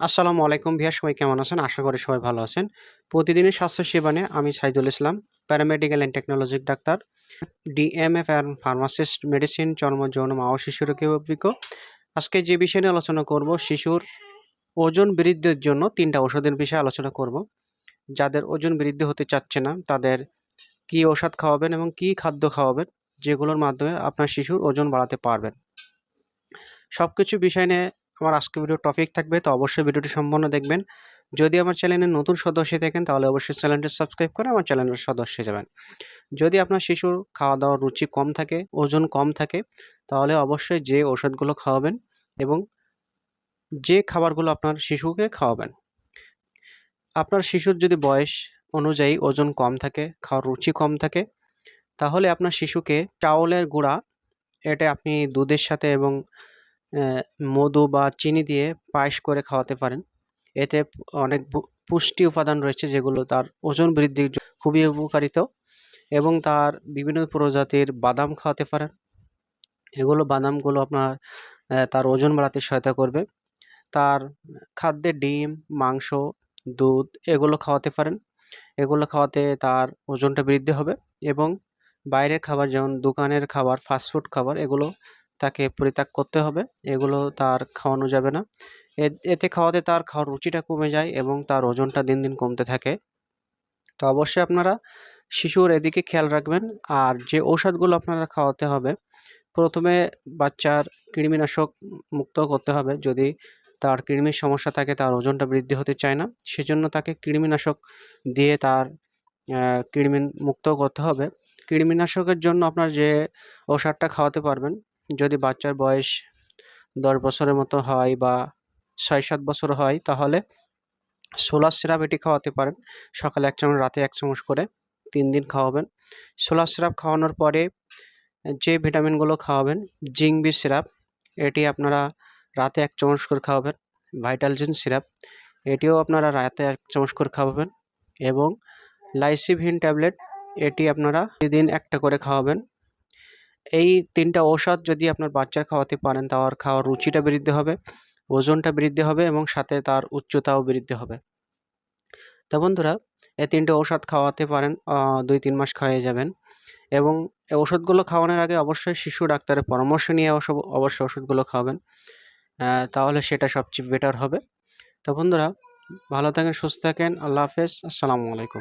আসসালামু আলাইকুম ভিয়া, সবাই কেমন আছেন? আশা করি সবাই ভালো আছেন। প্রতিদিনের স্বাস্থ্য সেবা নিয়ে আমি Saidul Islam paramedical and technologic doctor DMF and pharmacist medicine চর্ম, যৌন, মা ও শিশু রোগে অভিজ্ঞ। আজকে যে বিষয় নিয়ে আলোচনা করব, শিশুর ওজন বৃদ্ধির জন্য তিনটা ওষুধের বিষয়ে আলোচনা করব। যাদের ওজন বৃদ্ধি হতে চাচ্ছে না, তাদের কি ওষুধ খাওয়াবেন এবং কি খাদ্য খাওয়াবেন, যেগুলোর মাধ্যমে আপনার শিশুর ওজন বাড়াতে পারবেন। সব কিছু বিষয় নিয়ে আমার আজকে ভিডিও টপিক থাকবে, তো অবশ্যই ভিডিওটি সম্পূর্ণ দেখবেন। যদি আমার চ্যানেলের নতুন সদস্য থাকেন, তাহলে অবশ্যই চ্যানেলটি সাবস্ক্রাইব করে আমার চ্যানেলের সদস্য যাবেন। যদি আপনার শিশুর খাওয়া দাওয়ার রুচি কম থাকে, ওজন কম থাকে, তাহলে অবশ্যই যে ওষুধগুলো খাওয়াবেন এবং যে খাবারগুলো আপনার শিশুকে খাওয়াবেন। আপনার শিশুর যদি বয়স অনুযায়ী ওজন কম থাকে, খাওয়ার রুচি কম থাকে, তাহলে আপনার শিশুকে চাউলের গুঁড়া, এটা আপনি দুধের সাথে এবং মধু বা চিনি দিয়ে পায়েস করে খাওয়াতে পারেন। এতে অনেক পুষ্টি উপাদান রয়েছে যেগুলো তার ওজন বৃদ্ধির খুবই উপকারিত এবং তার বিভিন্ন প্রজাতির বাদাম খাওয়াতে পারেন। এগুলো বাদামগুলো আপনার তার ওজন বাড়াতে সহায়তা করবে। তার খাদ্যে ডিম, মাংস, দুধ এগুলো খাওয়াতে পারেন। এগুলো খাওয়াতে তার ওজনটা বৃদ্ধি হবে এবং বাইরের খাবার যেমন দোকানের খাবার ফাস্টফুড খাবার এগুলো তাকে পরিত্যাগ করতে হবে। এগুলো তার খাওয়ানো যাবে না। এতে খাওয়াতে তার খাওয়ার রুচিটা কমে যায় এবং তার ওজনটা দিন দিন কমতে থাকে। তো অবশ্যই আপনারা শিশুর এদিকে খেয়াল রাখবেন। আর যে ঔষধগুলো আপনারা খাওয়াতে হবে, প্রথমে বাচ্চার কৃমিনাশক মুক্ত করতে হবে। যদি তার কৃমির সমস্যা থাকে, তার ওজনটা বৃদ্ধি হতে চায় না, সেজন্য তাকে কৃমিনাশক দিয়ে তার কৃমি মুক্ত করতে হবে। কৃমিনাশকের জন্য আপনার যে ওষুধটা খাওয়াতে পারবেন যদি বাচ্চার বয়স দশ বছরের মতো হয় বা ছয় সাত বছর হয়, তাহলে সোলার সিরাপ এটি খাওয়াতে পারেন। সকালে এক চামচ, রাতে এক চামচ করে তিন দিন খাওয়াবেন। সোলার সিরাপ খাওয়ানোর পরে যে ভিটামিনগুলো খাওয়াবেন জিঙ্ক বি সিরাপ, এটি আপনারা রাতে এক চামচ করে খাওয়াবেন। ভাইটালজিন সিরাপ, এটিও আপনারা রাতে এক চামচ করে খাওয়াবেন। এবং লাইসিভিন ট্যাবলেট, এটি আপনারা প্রতিদিন একটা করে খাওয়াবেন। এই তিনটা ঔষধ যদি আপনার বাচ্চার খাওয়াতে পারেন তার খাওয়ার রুচিটা বৃদ্ধি হবে, ওজনটা বৃদ্ধি হবে এবং সাথে তার উচ্চতাও বৃদ্ধি হবে। তো বন্ধুরা এই তিনটে ঔষধ খাওয়াতে পারেন দুই তিন মাস খাওয়াই যাবেন এবং ওষুধগুলো খাওয়ানোর আগে অবশ্যই শিশু ডাক্তারের পরামর্শ নিয়ে অবশ্য- অবশ্যই ওষুধগুলো খাওয়াবেন। তাহলে সেটা সবচেয়ে বেটার হবে। তো বন্ধুরা, ভালো থাকেন, সুস্থ থাকেন, আল্লাহ হাফেজ, আসসালামু আলাইকুম।